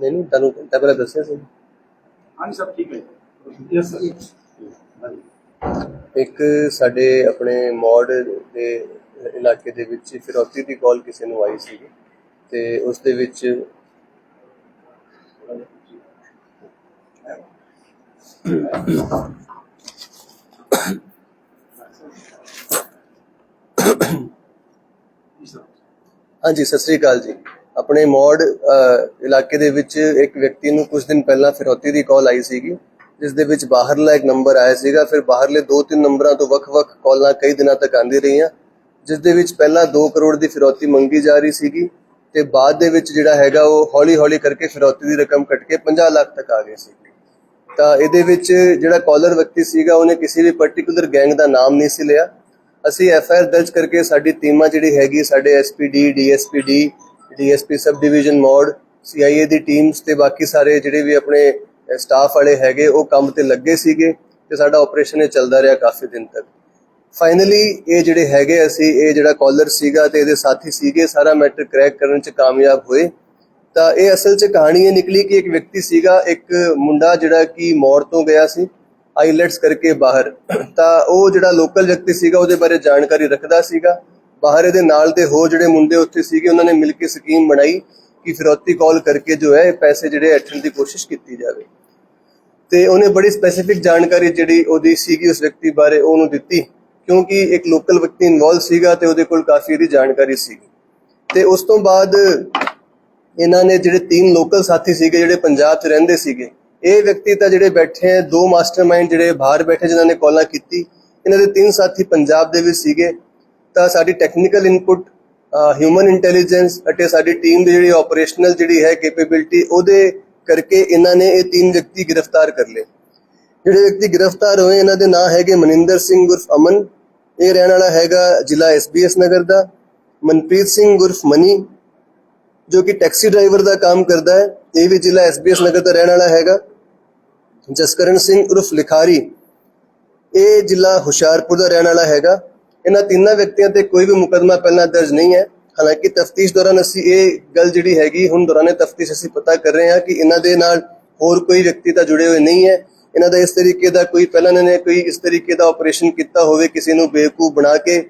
ਨਹੀਂ ਨਹੀਂ ਤੁਹਾਨੂੰ ਤਾਂ ਪਹਿਲਾਂ ਦੱਸਿਆ ਸੀ। ਹਾਂ ਸਭ ਠੀਕ ਹੈ ਯਸ ਇੱਕ ਸਾਡੇ ਆਪਣੇ ਮੌੜ ਦੇ ਇਲਾਕੇ ਦੇ ਵਿੱਚ ਫਿਰੌਤੀ ਦੀ ਕਾਲ ਕਿਸੇ ਨੂੰ ਆਈ ਸੀ ਤੇ ਉਸ ਦੇ ਵਿੱਚ ਹਾਂਜੀ, ਸਤਿ ਸ੍ਰੀ ਅਕਾਲ ਜੀ। ਆਪਣੇ ਮੌੜ ਇਲਾਕੇ ਦੇ ਵਿੱਚ ਇੱਕ ਵਿਅਕਤੀ ਨੂੰ ਕੁਝ ਦਿਨ ਪਹਿਲਾਂ ਫਿਰੌਤੀ ਦੀ ਕਾਲ ਆਈ ਸੀਗੀ, ਜਿਸ ਦੇ ਵਿੱਚ ਬਾਹਰਲਾ ਇੱਕ ਨੰਬਰ ਆਇਆ ਸੀਗਾ। ਫਿਰ ਬਾਹਰਲੇ ਦੋ ਤਿੰਨ ਨੰਬਰਾਂ ਤੋਂ ਵੱਖ-ਵੱਖ ਕਾਲਾਂ ਕਈ ਦਿਨਾਂ ਤੱਕ ਆਂਦੀ ਰਹੀਆਂ, ਜਿਸ ਦੇ ਵਿੱਚ ਪਹਿਲਾਂ 2 ਕਰੋੜ ਦੀ ਫਿਰੌਤੀ ਮੰਗੀ ਜਾ ਰਹੀ ਸੀਗੀ ਤੇ ਬਾਅਦ ਦੇ ਵਿੱਚ ਜਿਹੜਾ ਹੈਗਾ ਉਹ ਹੌਲੀ-ਹੌਲੀ ਕਰਕੇ ਫਿਰੌਤੀ ਦੀ ਰਕਮ ਕੱਟ ਕੇ 50 ਲੱਖ ਤੱਕ ਆ ਗਈ ਸੀ। ਤਾਂ ਇਹਦੇ ਵਿੱਚ ਜਿਹੜਾ ਕਾਲਰ ਵਿਅਕਤੀ ਸੀਗਾ, ਉਹਨੇ ਕਿਸੇ ਵੀ ਪਾਰਟਿਕੂਲਰ ਗੈਂਗ ਦਾ ਨਾਮ ਨਹੀਂ ਸੀ ਲਿਆ। ਅਸੀਂ ਐਫ ਆਈ ਆਰ ਦਰਜ ਕਰਕੇ ਸਾਡੀ ਟੀਮਾਂ ਜਿਹੜੀ ਹੈਗੀ, ਸਾਡੇ S P D D S P D D DSPD P sub division mode ਏ ਦੀ ਟੀਮਸ ਤੇ ਬਾਕੀ ਸਾਰੇ ਜਿਹੜੇ ਵੀ ਆਪਣੇ ਸਟਾਫ ਵਾਲੇ ਹੈਗੇ, ਉਹ ਕੰਮ ਤੇ ਲੱਗੇ ਸੀਗੇ ਤੇ ਸਾਡਾ ਆਪਰੇਸ਼ਨ ਇਹ ਚੱਲਦਾ ਰਿਹਾ ਕਾਫੀ ਦਿਨ ਤੱਕ। ਫਾਈਨਲੀ ਇਹ ਜਿਹੜੇ ਹੈਗੇ ਅਸੀਂ, ਇਹ ਜਿਹੜਾ ਕਾਲਰ ਸੀਗਾ ਤੇ ਇਹਦੇ ਸਾਥੀ ਸੀਗੇ, ਸਾਰਾ ਮੈਟਰ ਕਰੈਕ ਕਰਨ ਚ ਕਾਮਯਾਬ ਹੋਏ। ਤਾਂ ਇਹ ਅਸਲ 'ਚ ਕਹਾਣੀ ਇਹ ਨਿਕਲੀ ਕਿ ਇੱਕ ਵਿਅਕਤੀ ਸੀਗਾ, ਇੱਕ ਮੁੰਡਾ ਜਿਹੜਾ ਕਿ ਮੌੜ ਤੋਂ ਗਿਆ ਸੀ। ਆਈਲੈਟਸ ਕਰਕੇ ਬਾਹਰ। ਤਾਂ ਉਹ ਜਿਹੜਾ ਲੋਕਲ ਵਿਅਕਤੀ ਸੀਗਾ, ਉਹਦੇ ਬਾਰੇ ਜਾਣਕਾਰੀ ਰੱਖਦਾ ਸੀਗਾ। ਬਾਹਰ ਇਹਦੇ ਨਾਲ ਦੇ ਹੋਰ ਜਿਹੜੇ ਮੁੰਡੇ ਉੱਥੇ ਸੀਗੇ, ਉਹਨਾਂ ਨੇ ਮਿਲ ਕੇ ਸਕੀਮ ਬਣਾਈ ਕਿ ਫਿਰੌਤੀ ਕਾਲ ਕਰਕੇ ਜੋ ਹੈ ਪੈਸੇ ਜਿਹੜੇ ਐਠਣ ਦੀ ਕੋਸ਼ਿਸ਼ ਕੀਤੀ ਜਾਵੇ। ਤੇ ਉਹਨੇ ਬੜੀ ਸਪੈਸੀਫਿਕ ਜਾਣਕਾਰੀ ਜਿਹੜੀ ਉਹਦੀ ਸੀਗੀ ਉਸ ਵਿਅਕਤੀ ਬਾਰੇ ਉਹਨੂੰ ਦਿੱਤੀ। ਕਿਉਂਕਿ ਇੱਕ ਲੋਕਲ ਵਿਅਕਤੀ ਇਨਵੋਲਵ ਸੀਗਾ ਤੇ ਉਹਦੇ ਕੋਲ ਕਾਫੀ ਇਹਦੀ ਜਾਣਕਾਰੀ ਸੀਗੀ। ਤੇ ਉਸ ਤੋਂ ਬਾਅਦ ਇਹਨਾਂ ਨੇ ਜਿਹੜੇ ਤਿੰਨ ਲੋਕਲ ਸਾਥੀ ਸੀਗੇ, ਜਿਹੜੇ ਪੰਜਾਬ 'ਚ ਰਹਿੰਦੇ ਸੀਗੇ ਇਹ ਵਿਅਕਤੀ ਤਾਂ ਜਿਹੜੇ ਬੈਠੇ ਹੈ, ਦੋ ਮਾਸਟਰਮਾਈਂਡ ਜਿਹੜੇ ਬਾਹਰ ਬੈਠੇ ਜਿਨ੍ਹਾਂ ਨੇ ਕਾਲਾਂ ਕੀਤੀ, ਇਹਨਾਂ ਦੇ ਤਿੰਨ ਸਾਥੀ ਪੰਜਾਬ ਦੇ ਵਿੱਚ ਸੀਗੇ। ਤਾਂ ਸਾਡੀ ਟੈਕਨੀਕਲ ਇਨਪੁਟ ਹਿਊਮਨ ਇੰਟੈਲੀਜੈਂਸ ਅਤੇ ਸਾਡੀ ਟੀਮ ਦੀ ਜਿਹੜੀ ਆਪਰੇਸ਼ਨਲ ਜਿਹੜੀ ਹੈ ਕੈਪੇਬਿਲਿਟੀ ਉਹਦੇ ਕਰਕੇ ਇਹਨਾਂ ਨੇ ਇਹ ਤਿੰਨ ਵਿਅਕਤੀ ਗ੍ਰਿਫਤਾਰ ਕਰ ਲਏ। ਜਿਹੜੇ ਵਿਅਕਤੀ ਗ੍ਰਿਫਤਾਰ ਹੋਏ, ਇਹਨਾਂ ਦੇ ਨਾਂ ਹੈਗੇ ਮਨਿੰਦਰ ਸਿੰਘ ਉਰਫ ਅਮਨ, ਇਹ ਰਹਿਣ ਵਾਲਾ ਹੈਗਾ ਜ਼ਿਲ੍ਹਾ ਐਸਬੀਐਸ ਨਗਰ ਦਾ। ਮਨਪ੍ਰੀਤ ਸਿੰਘ ਉਰਫ ਮਨੀ, ਜੋ ਕਿ ਟੈਕਸੀ ਡਰਾਈਵਰ ਦਾ ਕੰਮ ਕਰਦਾ ਹੈ, ਇਹ ਵੀ ਜ਼ਿਲ੍ਹਾ ਐਸਬੀਐਸ ਨਗਰ ਦਾ ਰਹਿਣ ਵਾਲਾ ਹੈਗਾ। ਜਸਕਰਨ ਸਿੰਘ ਉਰਫ ਲਿਖਾਰੀ, ਇਹ ਜ਼ਿਲ੍ਹਾ ਹੁਸ਼ਿਆਰਪੁਰ ਦਾ ਰਹਿਣ ਵਾਲਾ ਹੈਗਾ। ਇਹਨਾਂ ਤਿੰਨਾਂ ਵਿਅਕਤੀਆਂ ਤੇ ਕੋਈ ਵੀ ਮੁਕਦਮਾ ਪਹਿਲਾਂ ਦਰਜ ਨਹੀਂ ਹੈ। ਹਾਲਾਂਕਿ ਤਫਤੀਸ਼ ਦੌਰਾਨ ਅਸੀਂ ਇਹ ਗੱਲ ਜਿਹੜੀ ਹੈਗੀ, ਹੁਣ ਦੌਰਾਨੇ ਤਫਤੀਸ਼ ਅਸੀਂ ਪਤਾ ਕਰ ਰਹੇ ਹਾਂ ਕਿ ਇਹਨਾਂ ਦੇ ਨਾਲ ਹੋਰ ਕੋਈ ਵਿਅਕਤੀ ਤਾਂ ਜੁੜੇ ਹੋਏ ਨਹੀਂ ਹੈ। ਇਹਨਾਂ ਦਾ ਇਸ ਤਰੀਕੇ ਦਾ ਕੋਈ, ਪਹਿਲਾਂ ਇਹਨਾਂ ਨੇ ਕੋਈ ਇਸ ਤਰੀਕੇ ਦਾ ਆਪਰੇਸ਼ਨ ਕੀਤਾ ਹੋਵੇ ਕਿਸੇ ਨੂੰ ਬੇਵਕੂਫ ਬਣਾ ਕੇ,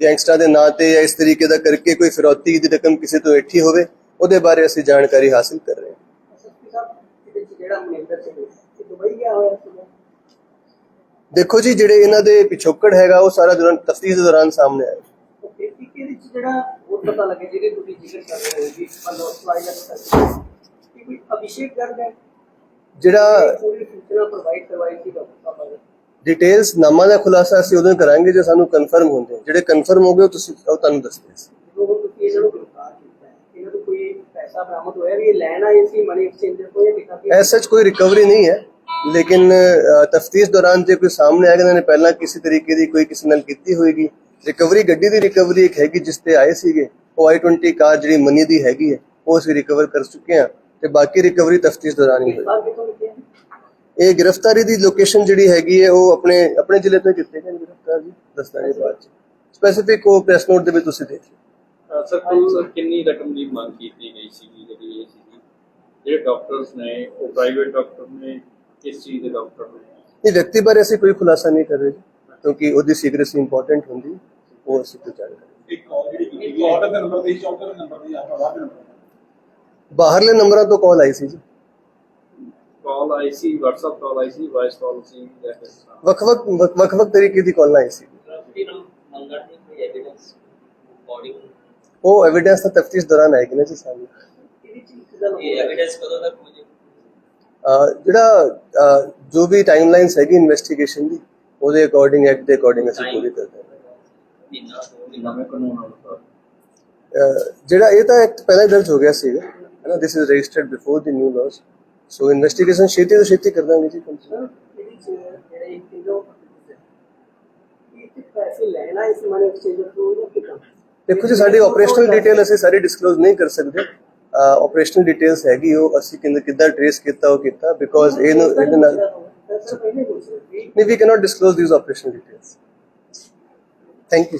ਗੈਂਗਸਟਰ ਦੇ ਨਾਂ ਤੇ ਜਾਂ ਇਸ ਤਰੀਕੇ ਦਾ ਕਰਕੇ ਕੋਈ ਫਿਰੌਤੀ ਦੀ ਰਕਮ ਕਿਸੇ ਤੋਂ ਇੱਠੀ ਹੋਵੇ, ਉਹਦੇ ਬਾਰੇ ਅਸੀਂ ਜਾਣਕਾਰੀ ਹਾਸਲ ਕਰ ਰਹੇ ਹਾਂ। ਜਿਹੜਾ ਮਨਿੰਦਰ ਸਿੰਘ ਦੁਬਈ ਗਿਆ ਹੋਇਆ ਸੀਗਾ। ਦੇਖੋ ਜੀ ਜਿਹੜੇ ਇਹਨਾਂ ਦੇ ਪਿਛੋਕੜ ਹੈਗਾ ਉਹ ਸਾਰਾ ਦੌਰਾਨ ਤਫਤੀਸ਼ ਦੇ ਦੌਰਾਨ ਸਾਹਮਣੇ ਆਇਆ। ਉਹ ਪੀਪੀਕੇ ਵਿੱਚ ਜਿਹੜਾ ਹੋਰ ਪਤਾ ਲੱਗੇ ਜਿਹੜੇ ਤੁਸੀਂ ਜ਼ਿਕਰ ਕਰ ਰਹੇ ਹੋ ਕਿ ਮਤਲਬ ਸਲਾਈਡ ਕਿ ਕੋਈ ਅਭਿਸ਼ੇਕ ਗਰਗ ਹੈ? ਜਿਹੜਾ ਪੂਰੀ ਸੂਚਨਾ ਪ੍ਰੋਵਾਈਡ ਕਰਵਾਈ ਸੀ ਡਾਕਟਰ ਸਾਹਿਬ ਨੇ ਡਿਟੇਲਸ ਨਾਮਾਂ ਦਾ ਖੁਲਾਸਾ ਅਸੀਂ ਉਦੋਂ ਕਰਾਂਗੇ ਜੇ ਸਾਨੂੰ ਕਨਫਰਮ ਹੁੰਦੇ ਜਿਹੜੇ ਕਨਫਰਮ ਹੋ ਗਏ ਉਹ ਤੁਸੀਂ ਉਹ ਤੁਹਾਨੂੰ ਦੱਸਦੇ ਹਾਂ ਹੁਣ ਤੁਸੀਂ ਇਹਨਾਂ ਨੂੰ ਗ੍ਰਿਫਤਾਰ ਕੀਤਾ ਹੈ ਇਹਨਾਂ ਤੋਂ ਕੋਈ ਪੈਸਾ ਬਰਾਮਦ ਹੋਇਆ ਵੀ ਇਹ ਲੈਣ ਆਏ ਸੀ ਮਨੀ ਐਕਸਚੇਂਜਰ ਤੋਂ ਇਹ ਲਿਖਾ ਕਿ ਐਸ ਸੱਚ ਕੋਈ ਰਿਕਵਰੀ ਨਹੀਂ ਹੈ। ਲੇਕਿਨ ਤਫਤੀਸ਼ ਦੌਰਾਨ ਜੇ ਕੋਈ ਸਾਹਮਣੇ ਆਏਗਾ ਇਹਨਾਂ ਨੇ ਪਹਿਲਾਂ ਕਿਸੇ ਤਰੀਕੇ ਦੀ ਕੋਈ ਕਿਸੇ ਨਾਲ ਕੀਤੀ ਹੋਏਗੀ, ਰਿਕਵਰੀ ਗੱਡੀ ਦੀ ਰਿਕਵਰੀ ਇੱਕ ਹੈਗੀ ਜਿਸ ਤੇ ਆਏ ਸੀਗੇ, ਉਹ i20 ਕਾਰ ਜਿਹੜੀ ਮਨੀ ਦੀ ਹੈਗੀ ਹੈ, ਉਹ ਅਸੀਂ ਰਿਕਵਰ ਕਰ ਚੁੱਕੇ ਹਾਂ ਤੇ ਬਾਕੀ ਰਿਕਵਰੀ ਤਫਤੀਸ਼ ਦੌਰਾਨ ਹੀ ਹੋਏਗੀ ਗ੍ਰਿਫਤਾਰ ਕਿੱਥੋਂ ਕੀਤੇ ਹੈ ਇਹ ਗ੍ਰਿਫਤਾਰੀ ਦੀ ਲੋਕੇਸ਼ਨ ਜਿਹੜੀ ਹੈਗੀ ਹੈ, ਉਹ ਆਪਣੇ ਆਪਣੇ ਜ਼ਿਲ੍ਹੇ ਤੋਂ ਹੀ ਕੀਤੇ ਗਏ ਨੇ ਗ੍ਰਿਫਤਾਰ ਜੀ ਦੱਸਦਾ ਜੀ ਬਾਅਦ ਚ। ਸਪੈਸੀਫਿਕ ਉਹ ਪ੍ਰੈਸ ਨੋਟ ਦੇ ਵਿੱਚ ਤੁਸੀਂ ਦੇਖ ਲਓ। ਸਰ ਕੁੱਲ ਕਿੰਨੀ ਰਕਮ ਦੀ ਮੰਗ ਕੀਤੀ ਗਈ ਸੀ ਜਿਹੜੀ ਇਹ ਸੀ ਜਿਹੜੇ ਡਾਕਟਰਸ ਨੇ, ਉਹ ਪ੍ਰਾਈਵੇਟ ਡਾਕਟਰ ਨੇ ਕਿਸ ਚੀਜ਼ ਦੇ ਡਾਕਟਰ ਨੇ? ਇਹ ਵਿਅਕਤੀ ਬਾਰੇ ਅਸੀਂ ਕੋਈ ਖੁਲਾਸਾ ਨਹੀਂ ਕਰ ਰਹੇ ਜੀ, ਕਿਉਂਕਿ ਉਹਦੀ ਸੀਕ੍ਰੇਸੀ ਇੰਪੋਰਟੈਂਟ ਹੁੰਦੀ ਉਹ ਅਸੀਂ ਕੋਈ ਜਾਣਕਾਰੀ ਇੱਕ ਕਾਲ ਜਿਹੜੀ ਕੀਤੀ ਗਈ ਆਰਡਰ ਦੇ ਨੰਬਰ ਤੇ ਚੌਂਕਰ ਨੰਬਰ ਤੇ ਆਪਣਾ ਵਾਹ ਨੰਬਰ ਬਾਹਰਲੇ ਨੰਬਰਾਂ ਤੋਂ ਕਾਲ ਆਈ ਸੀ ਜੀ। ਕਾਲ ਆਈ ਸੀ WhatsApp ਕਾਲ ਆਈ ਸੀ ਵਾਇਸ ਕਾਲ ਸੀ ਜਾਂ ਕਿਸ ਤਰ੍ਹਾਂ? ਵੱਖ-ਵੱਖ ਵੱਖ-ਵੱਖ ਤਰੀਕੇ ਦੀ ਕਾਲ ਆਈ ਸੀ। ਮੰਗਣ ਦੀ ਕੋਈ ਐਵੀਡੈਂਸ ਬੋਡੀ ਉਹ ਐਵੀਡੈਂਸ ਤਾਂ ਤਫਤੀਸ਼ ਦੌਰਾਨ ਆਏਗੀ ਨਾ ਜੀ ਸਾਹਮਣੇ। ਇਹ ਐਵੀਡੈਂਸ ਕਦੋਂ ਤੱਕ ਅਹ ਜਿਹੜਾ ਜੋ ਵੀ ਟਾਈਮਲਾਈਨਸ ਹੈਗੀ ਇਨਵੈਸਟੀਗੇਸ਼ਨ ਦੀ, ਉਹਦੇ ਅਕੋਰਡਿੰਗ ਐਕਟ ਦੇ ਅਕੋਰਡਿੰਗ ਅਸੀਂ ਪੂਰੀ ਕਰਦੇ ਹਾਂ ਜਿਹੜਾ ਇਹ ਤਾਂ ਐਕਟ ਪਹਿਲਾਂ ਹੀ ਦਰਜ ਹੋ ਗਿਆ ਸੀਗਾ, ਹੈ ਨਾ this is registered before the new laws so investigation ਛੇਤੀ ਤੋਂ ਛੇਤੀ ਕਰ ਦਾਂਗੇ ਜੀ। continue। ਇਹਦੇ ਦੇਖੋ ਜੀ, ਸਾਡੀ ਆਪਰੇਸ਼ਨਲ ਡਿਟੇਲ ਅਸੀਂ ਸਾਰੀ ਡਿਸਕਲੋਜ਼ ਨਹੀਂ ਕਰ ਸਕਦੇ। ਆਪਰੇਸ਼ਨਲ ਡਿਟੇਲਸ ਹੈਗੀ ਉਹ ਅਸੀਂ ਕਿੰਦ ਕਿੱਦਾਂ ਟ੍ਰੇਸ ਕੀਤਾ ਉਹ ਕੀਤਾ ਬਿਕੋਜ਼ ਇਹ ਇਹਦੇ ਨਾਲ ਨਹੀਂ we cannot disclose these operational details thank you